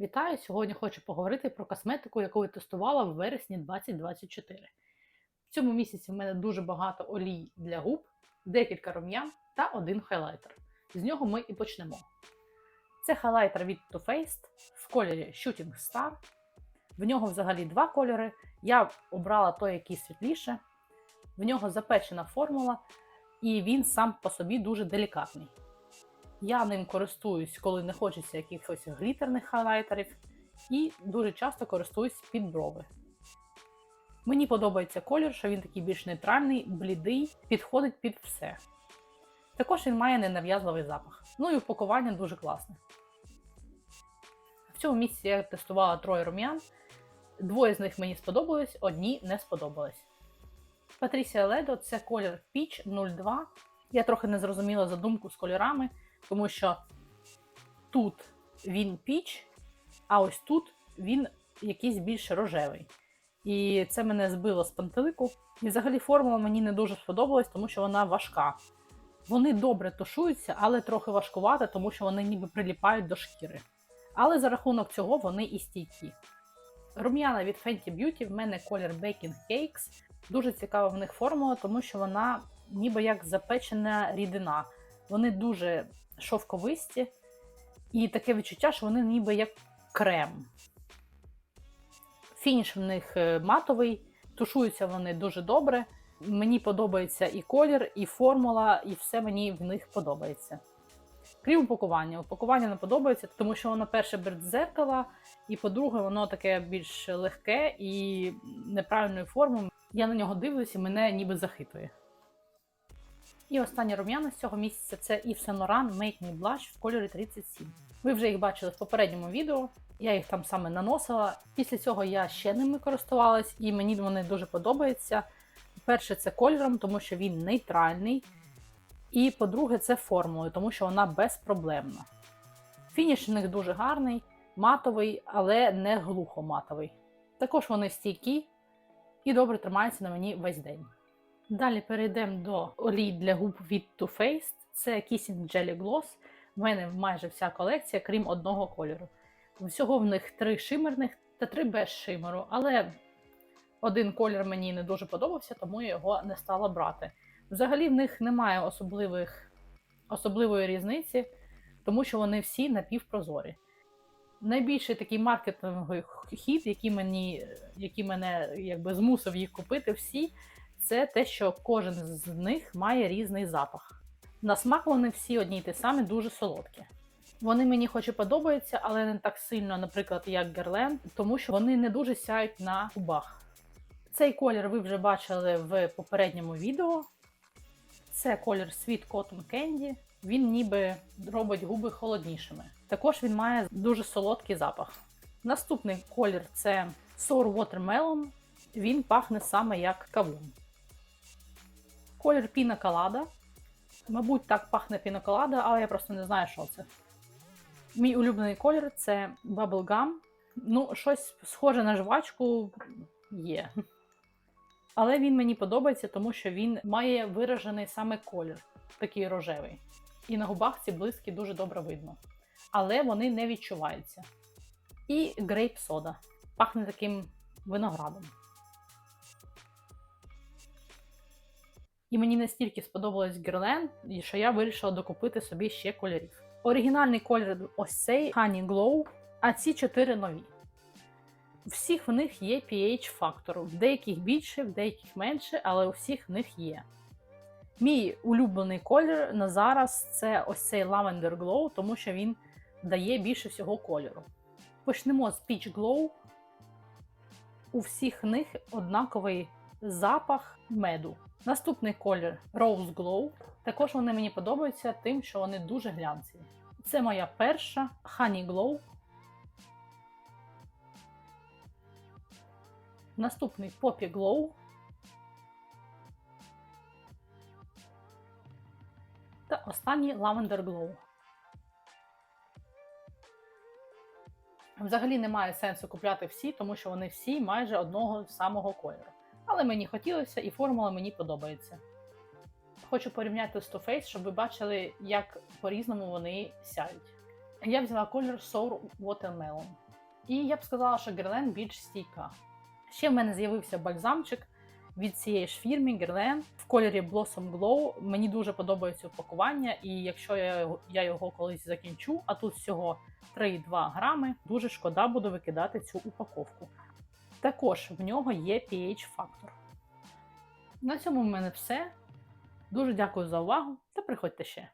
Вітаю! Сьогодні хочу поговорити про косметику, яку я тестувала в вересні 2024. В цьому місяці в мене дуже багато олій для губ, декілька рум'ян та один хайлайтер. З нього ми і почнемо. Це хайлайтер від Too Faced в кольорі Shooting Star. В нього взагалі два кольори. Я обрала той, який світліше. В нього запечена формула, і він сам по собі дуже делікатний. Я ним користуюсь, коли не хочеться якихось глітерних хайлайтерів, і дуже часто користуюсь під брови. Мені подобається колір, що він такий більш нейтральний, блідий, підходить під все. Також він має ненав'язливий запах. Ну і упакування дуже класне. В цьому місці я тестувала троє рум'ян. Двоє з них мені сподобались, одні не сподобались. Patricia Ledo це колір Peach 02. Я трохи не зрозуміла задумку з кольорами, тому що тут він піч, а ось тут він якийсь більш рожевий. І це мене збило з пантелику. І взагалі формула мені не дуже сподобалась, тому що вона важка. Вони добре тушуються, але трохи важкувато, тому що вони ніби приліпають до шкіри. Але за рахунок цього вони і стійкі. Рум'яна від Fenty Beauty в мене колір Baking Cakes. Дуже цікава в них формула, тому що вона ніби як запечена рідина. Вони дуже шовковисті, і таке відчуття, що вони ніби як крем. Фініш в них е, матовий, тушуються вони дуже добре. Мені подобається і колір, і формула, і все мені в них подобається. Крім упакування. Упакування не подобається, тому що воно перше без і по-друге, воно таке більш легке і неправильної форми. Я на нього дивлюся мене ніби захитує. І остання рум'яна з цього місяця це Yves Saint Make Me Blush в кольорі 37. Ви вже їх бачили в попередньому відео. Я їх там саме наносила. Після цього я ще ними користувалась, і мені вони дуже подобаються. Перше, це кольором, тому що він нейтральний. І по-друге, це формулою, тому що вона безпроблемна. Фініш в них дуже гарний, матовий, але не глухо матовий. Також вони стійкі і добре тримаються на мені весь день. Далі перейдемо до олій для губ від Too Faced. Це Kissing Jelly Gloss. У мене майже вся колекція, крім одного кольору. Всього в них три шимерних та три без шимеру, але один колір мені не дуже подобався, тому я його не стала брати. Взагалі в них немає особливих, особливої різниці, тому що вони всі напівпрозорі. Найбільший такий маркетинговий хід, який мені, який мене якби змусив їх купити всі, це те, що кожен з них має різний запах. На смак вони всі одні й ті самі, дуже солодкі. Вони мені хоч і подобаються, але не так сильно, наприклад, як Герлен, тому що вони не дуже сяють на губах. Цей колір ви вже бачили в попередньому відео. Це колір Sweet Cotton Candy. Він ніби робить губи холоднішими. Також він має дуже солодкий запах. Наступний колір це Sour Watermelon. Він пахне саме як кавун. Колір піна колада. Мабуть, так пахне піноколада, але я просто не знаю, що це. Мій улюблений колір це Bubblegum. Ну, щось схоже на жвачку є. Але він мені подобається, тому що він має виражений саме колір, такий рожевий. І на губах ці блиски дуже добре видно. Але вони не відчуваються. І грейп сода. Пахне таким виноградом. І мені настільки сподобалось Герлен, що я вирішила докупити собі ще кольорів. Оригінальний колір ось цей Honey Glow, а ці чотири нові. Всіх в них є pH-фактор, в деяких більше, в деяких менше, але у всіх в них є. Мій улюблений колір на зараз це ось цей Lavender Glow, тому що він дає більше всього кольору. Почнемо з Peach Glow. У всіх них однаковий запах меду. Наступний колір Rose Glow. Також вони мені подобаються тим, що вони дуже глянцеві. Це моя перша Honey Glow. Наступний Poppy Glow. Та останній Lavender Glow. Взагалі немає сенсу купляти всі, тому що вони всі майже одного самого кольору. Але мені хотілося і формула мені подобається. Хочу порівняти з Too Faced, щоб ви бачили, як по-різному вони сяють. Я взяла колір Sour Watermelon. І я б сказала, що Герлен більш стійка. Ще в мене з'явився бальзамчик від цієї ж фірми Guerlain в кольорі Blossom Glow. Мені дуже подобається упакування, і якщо я його, я його колись закінчу, а тут всього 3,2 грами, дуже шкода буде викидати цю упаковку. Також в нього є pH-фактор. На цьому в мене все. Дуже дякую за увагу та приходьте ще.